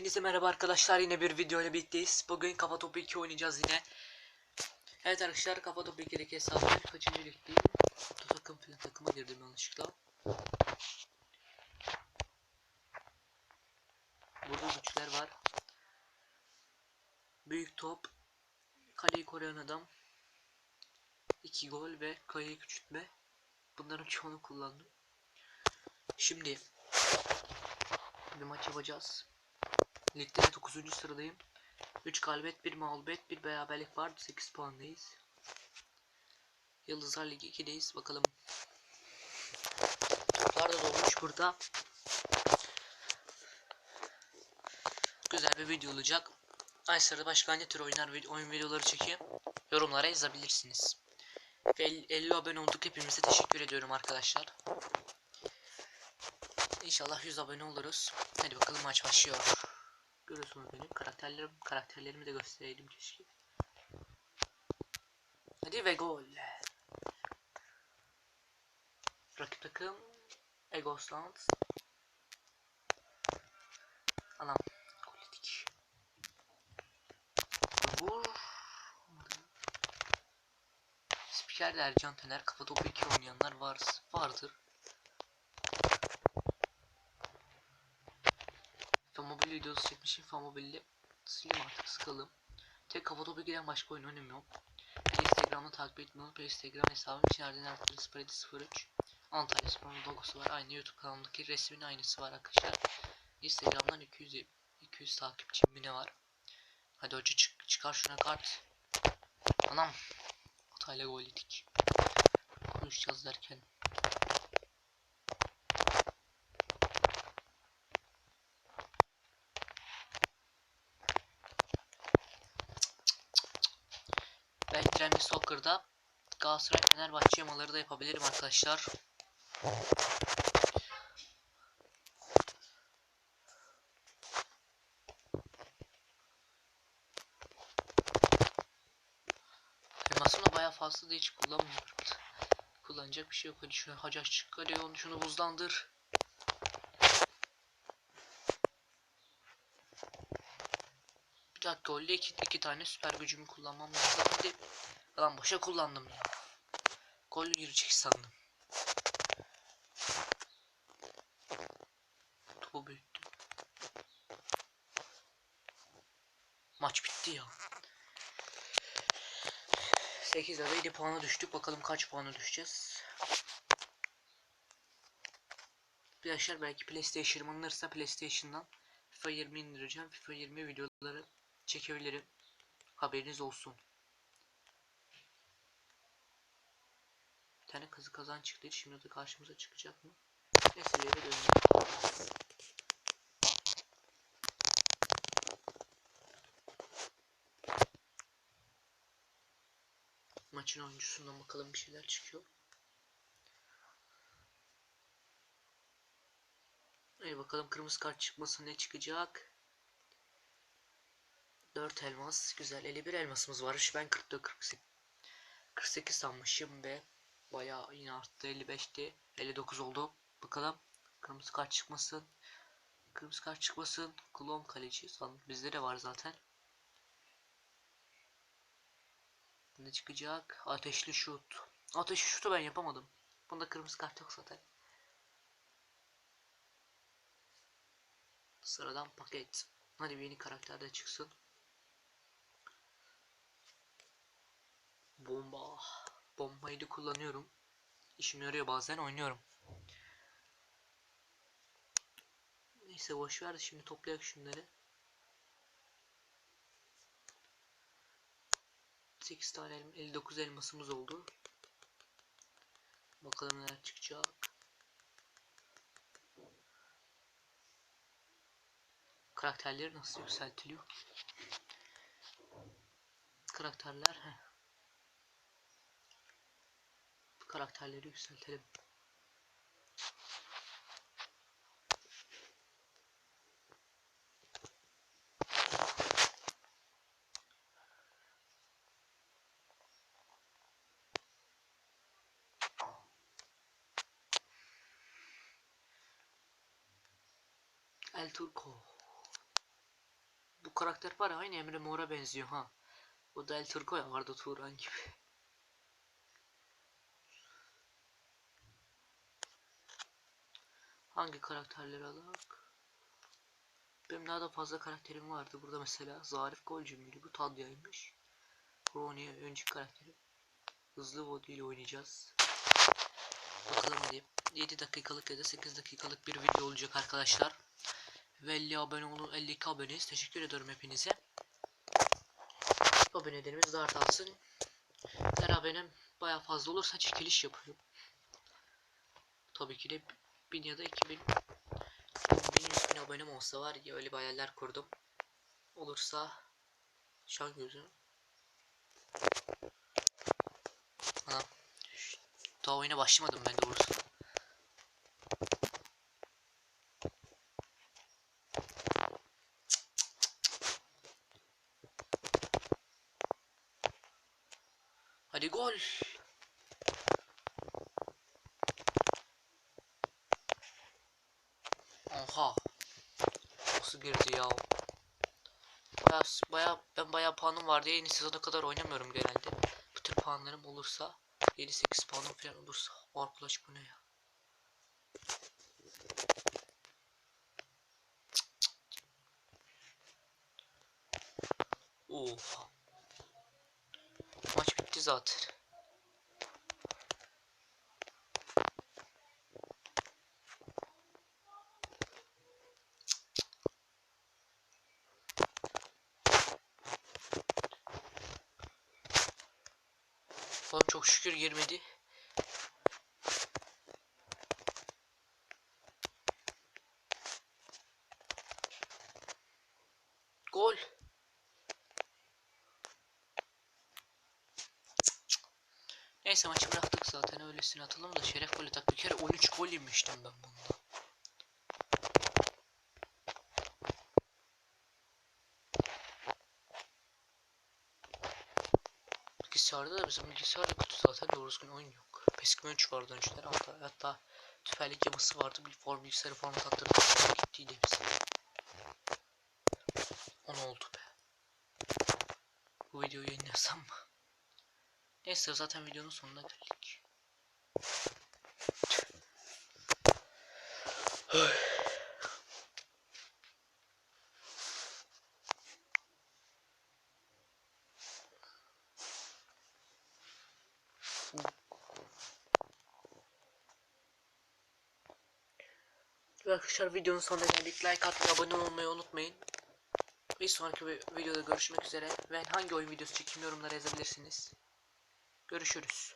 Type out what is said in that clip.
Hepinize merhaba arkadaşlar yine bir video ile birlikteyiz. Bugün Kafa Topu 2 oynayacağız yine. Evet arkadaşlar Kafa Topu 2'deki hesabım kaçıncı ligdeyim? Takım filan takıma girdim yanlışlıkla. Burada güçler var. Büyük top. Kaleyi koruyan adam. 2 gol ve kaleyi küçültme. Bunların çoğunu kullandım. Şimdi bir maç yapacağız. Ligde de 9. sıradayım. 3 galibiyet, 1 mağlubiyet, 1 beraberlik var. 8 puandayız. Yıldızlar Ligi 2'deyiz. Bakalım. Toplar da dolmuş burada. Güzel bir video olacak. Ay sırada başka ne tür oyunlar, oyun videoları çekeyim. Yorumlara yazabilirsiniz. Ve 50 abone olduk. Hepinize teşekkür ediyorum arkadaşlar. İnşallah 100 abone oluruz. Hadi bakalım maç başlıyor. Görüyorsunuz benim karakterlerim karakterlerimi de göstereydim keşke. Hadi ve gol. Rakip takım Egosland. Anam gol yedik. Vur. Spiker de Ercan Tener kafa topu 2 oynayanlar var, vardır. Famobil videosu çekmişim. Famobil'de sileyim artık sıkalım. Tek kafa topu giren başka oyun oynamıyorum. Instagram'da takip etmeyi unutmayın. Instagram hesabım için Erden Ertuğrul 03 Antalya Spor'un logosu var. Aynı YouTube kanalımdaki resmin aynısı var arkadaşlar. Instagram'dan 200 200 takipçim ne var? Hadi hoca çık çıkar şuna kart. Anam. Hatayla gol yedik. Konuşacağız derken. Belki Trendy Soccer'da Galatasaray Fenerbahçe yamaları da yapabilirim arkadaşlar. Elmasım da bayağı fazla da hiç kullanmıyorum. Kullanacak bir şey yok. Hadi şu hacaç çık. Hadi onu şunu buzlandır. Bir dakika öyle iki, iki tane süper gücümü kullanmam lazım. Hadi. Lan boşa kullandım ya. Gol girecek sandım. Topu büyüttüm. Maç bitti ya. 8 ya da 7 puana düştük. Bakalım kaç puana düşeceğiz. Arkadaşlar belki PlayStation alınırsa PlayStation'dan FIFA 20 indireceğim. FIFA 20 videoları çekebilirim. Haberiniz olsun. Bir tane kazı kazan çıktı. Şimdi de karşımıza çıkacak mı? Neyse dönelim. Maçın oyuncusundan bakalım bir şeyler çıkıyor. İyi bakalım kırmızı kart çıkması ne çıkacak? 4 elmas. Güzel. 51 elmasımız varmış. Ben 44 48 48 sanmışım ve bayağı yine arttı. 55'ti. 59 oldu. Bakalım. Kırmızı kart çıkmasın. Kırmızı kart çıkmasın. Klon kaleci. Sanırım bizde de var zaten. Ne çıkacak? Ateşli şut. Ateşli şutu ben yapamadım. Bunda kırmızı kart yok zaten. Sıradan paket. Hadi bir yeni karakter de çıksın. Bomba. Bombayı da kullanıyorum. İşime yarıyor bazen oynuyorum. Neyse boş ver de şimdi toplayak şunları. 8 tane elma, 59 elmasımız oldu. Bakalım neler çıkacak. Karakterleri nasıl yükseltiliyor? Karakterler he. Karakterleri yükseltelim. El Turco. karakter var ya aynı Emre Mor'a benziyor ha. O da El Turco ya vardı Turan gibi. Hangi karakterleri alak? Benim daha da fazla karakterim vardı. Burada mesela Zarif Golcü müydü? Bu Tadya'ymış. Ronnie önceki karakterim. Hızlı Vodi ile oynayacağız. Bakalım diyeyim. 7 dakikalık ya da 8 dakikalık bir video olacak arkadaşlar. Ve 50 abone olun 52 aboneyiz. Teşekkür ediyorum hepinize. Abonelerimiz daha artsın. Eğer abonem baya fazla olursa çekiliş yapıyorum. Tabii ki de 1000 ya da 2000 1100 bin abonem olsa var ya öyle bir hayaller kurdum. Olursa şu an gözüm. Anam. Daha oyuna başlamadım ben doğrusu. Hadi gol. Oha. Nasıl girdi ya? Baya, baya, ben baya puanım var diye yeni sezona kadar oynamıyorum genelde. Bu tür puanlarım olursa 7-8 puanım falan olursa. Arkadaş bu ne ya? Oha. Maç bitti zaten. Oğlum çok şükür girmedi. Gol. Neyse maçı bıraktık zaten öylesine atalım da şeref golü tak bir kere 13 gol yemiştim ben bunda. Bilgisayarda da bizim bilgisayarda kötü zaten doğru düzgün oyun yok. PES 2003 vardı önceden hatta, hatta tüfellik yaması vardı bir form bilgisayarı format attırdık gittiydi hepsi. O ne oldu be? Bu videoyu yayınlasam mı? Neyse zaten videonun sonuna geldik. Arkadaşlar videonun sonuna geldik. Like atmayı, abone olmayı unutmayın. Bir sonraki videoda görüşmek üzere. Ve hangi oyun videosu çekeyim yorumlara yazabilirsiniz. Görüşürüz.